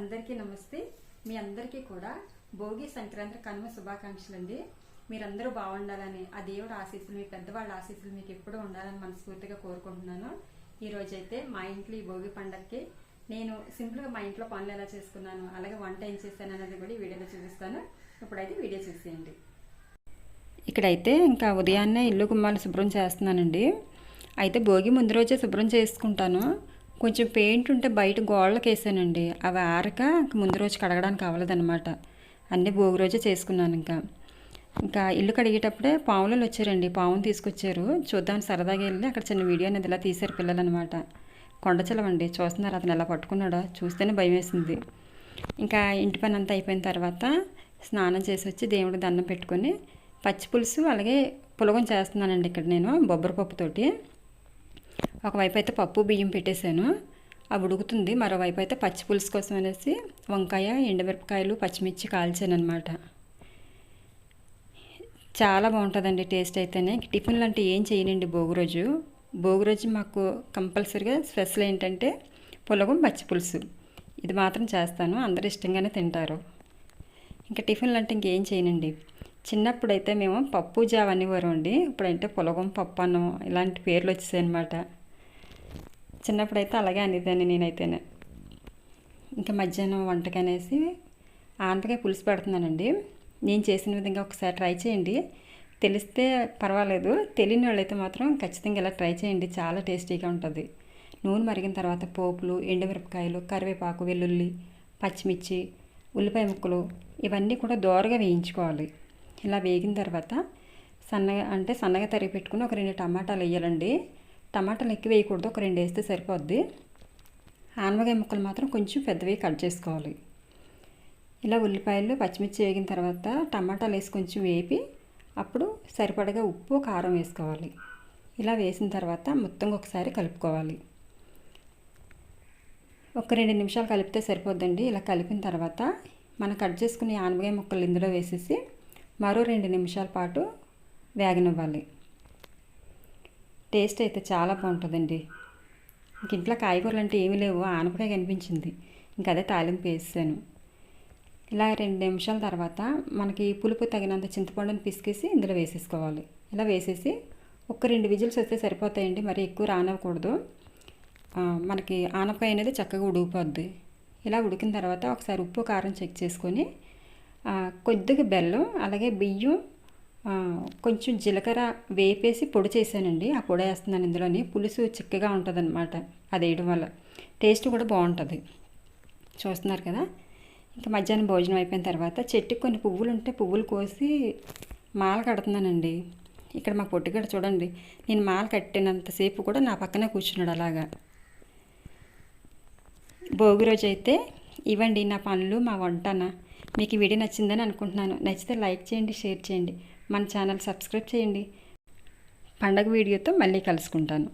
అందరికీ నమస్తే. మీ అందరికీ కూడా భోగి సంక్రాంతి కనుమ శుభాకాంక్షలు అండి మీరందరూ బాగుండాలని ఆ దేవుడు ఆశీస్సులు మీ పెద్దవాళ్ళ ఆశీస్సులు మీకు ఎప్పుడూ ఉండాలని మనస్ఫూర్తిగా కోరుకుంటున్నాను. ఈ రోజైతే మా ఇంట్లో ఈ భోగి పండగకి నేను సింపుల్గా మా ఇంట్లో పనులు ఎలా చేసుకున్నాను అలాగే వంట ఏం చేశాను అనేది కూడా వీడియోలో చూపిస్తాను. ఇప్పుడైతే వీడియో చూసేయండి. ఇక్కడైతే ఇంకా ఉదయాన్నే ఇల్లు గుమ్మాలు శుభ్రం చేస్తున్నానండి. అయితే భోగి ముందు రోజే శుభ్రం చేసుకుంటాను. కొంచెం పెయింట్ ఉంటే బయట గోడలకు వేసానండి అవి ఆరక ముందు రోజు కడగడానికి అవ్వలేదన్నమాట. అన్నీ భోగి రోజే చేసుకున్నాను ఇంకా. ఇంకా ఇల్లు కడిగేటప్పుడే పావులలో వచ్చారండి. పావును తీసుకొచ్చారు. చూద్దాం సరదాగా వెళ్ళి అక్కడ చిన్న వీడియో అనేది ఇలా తీశారు పిల్లలు అనమాట కొండచలవండి చూస్తున్నారు అతను ఎలా పట్టుకున్నాడో. చూస్తేనే భయం వేసింది ఇంకా ఇంటి పని అంతా అయిపోయిన తర్వాత స్నానం చేసి వచ్చి దేవుడికి దండం పెట్టుకొని పచ్చి పులుసు అలాగే పులగం చేస్తున్నానండి ఇక్కడ నేను బొబ్బరి పప్పుతోటి. ఒకవైపు అయితే పప్పు బియ్యం పెట్టేశాను. అవి ఉడుకుతుంది. మరోవైపు అయితే పచ్చి పులుసు కోసం అనేసి వంకాయ ఎండుమిరపకాయలు పచ్చిమిర్చి కాల్చాను అనమాట చాలా బాగుంటుందండి టేస్ట్ అయితేనే. టిఫిన్లు అంటే ఏం చేయనండి భోగి రోజు. భోగి రోజు మాకు కంపల్సరిగా స్పెషల్ ఏంటంటే పులగం పచ్చి పులుసు. ఇది మాత్రం చేస్తాను. అందరు ఇష్టంగానే తింటారు. ఇంకా టిఫిన్లు అంటే ఇంకేం చేయనండి. చిన్నప్పుడు అయితే మేము పప్పు జావ అనేవారు అండి. ఇప్పుడంటే పులగం పప్పు అన్నం ఇలాంటి పేర్లు వచ్చేసాయి అనమాట చిన్నప్పుడైతే అలాగే అనేదాన్ని నేనైతేనే. ఇంకా మధ్యాహ్నం వంటకి అనేసి ఆనపకాయ పులుసు పెడుతున్నానండి. నేను చేసిన విధంగా ఒకసారి ట్రై చేయండి. తెలిస్తే పర్వాలేదు. తెలియని వాళ్ళైతే మాత్రం ఖచ్చితంగా ఇలా ట్రై చేయండి. చాలా టేస్టీగా ఉంటుంది. నూనె మరిగిన తర్వాత పోపులు ఎండుమిరపకాయలు కరివేపాకు వెల్లుల్లి పచ్చిమిర్చి ఉల్లిపాయ ముక్కలు ఇవన్నీ కూడా దోరగా వేయించుకోవాలి. ఇలా వేగిన తర్వాత సన్నగా అంటే సన్నగా తరిగి పెట్టుకుని ఒక రెండు టమాటాలు వేయాలండి. టమాటాలు ఎక్కువ వేయకూడదు. ఒక రెండు వేస్తే సరిపోద్ది. ఆనవకాయ ముక్కలు మాత్రం కొంచెం పెద్దవి కట్ చేసుకోవాలి. ఇలా ఉల్లిపాయలు పచ్చిమిర్చి వేగిన తర్వాత టమాటాలు వేసి కొంచెం వేపి అప్పుడు సరిపడగా ఉప్పు కారం వేసుకోవాలి. ఇలా వేసిన తర్వాత మొత్తం ఒకసారి కలుపుకోవాలి. ఒక రెండు నిమిషాలు కలిపితే సరిపోద్దండి. ఇలా కలిపిన తర్వాత మనం కట్ చేసుకునే ఆనపకాయ ముక్కలు ఇందులో వేసేసి మరో రెండు నిమిషాల పాటు వేగనివ్వాలి. టేస్ట్ అయితే చాలా బాగుంటుందండి. ఇంక ఇంట్లో కాయగూరలు అంటే ఏమీ లేవు ఆనపకాయ కనిపించింది. ఇంక అదే తాలింపు వేసాను. ఇలా రెండు నిమిషాల తర్వాత మనకి పులుపు తగినంత చింతపండుని పిసికేసి ఇందులో వేసేసుకోవాలి. ఇలా వేసేసి ఒక రెండు విజిల్స్ వస్తే సరిపోతాయండి మరి ఎక్కువ రానివ్వకూడదు. మనకి ఆనపకాయ అనేది చక్కగా ఉడికిపోద్ది. ఇలా ఉడికిన తర్వాత ఒకసారి ఉప్పు కారం చెక్ చేసుకొని కొద్దిగా బెల్లం అలాగే బియ్యం కొంచెం జీలకర్ర వేపేసి పొడి చేశానండి. ఆ పొడి వేస్తున్నాను ఇందులోని. పులుసు చిక్కగా ఉంటుంది అనమాట అది వేయడం వల్ల. టేస్ట్ కూడా బాగుంటుంది. చూస్తున్నారు కదా? ఇంకా మధ్యాహ్నం భోజనం అయిపోయిన తర్వాత చెట్టుకి కొన్ని పువ్వులు ఉంటే పువ్వులు కోసి మాల కడుతున్నానండి. ఇక్కడ మా పొట్టిగడ చూడండి. నేను మాల కట్టినంతసేపు కూడా నా పక్కనే కూర్చున్నాడు అలాగా. భోగి రోజు అయితే ఇవ్వండి నా పనులు మా వంటన మీకు వీడియో నచ్చిందని అనుకుంటున్నాను. నచ్చితే లైక్ చేయండి షేర్ చేయండి. మన ఛానల్ సబ్స్క్రైబ్ చేయండి. పండగ వీడియోతో మళ్ళీ కలుసుకుంటాను.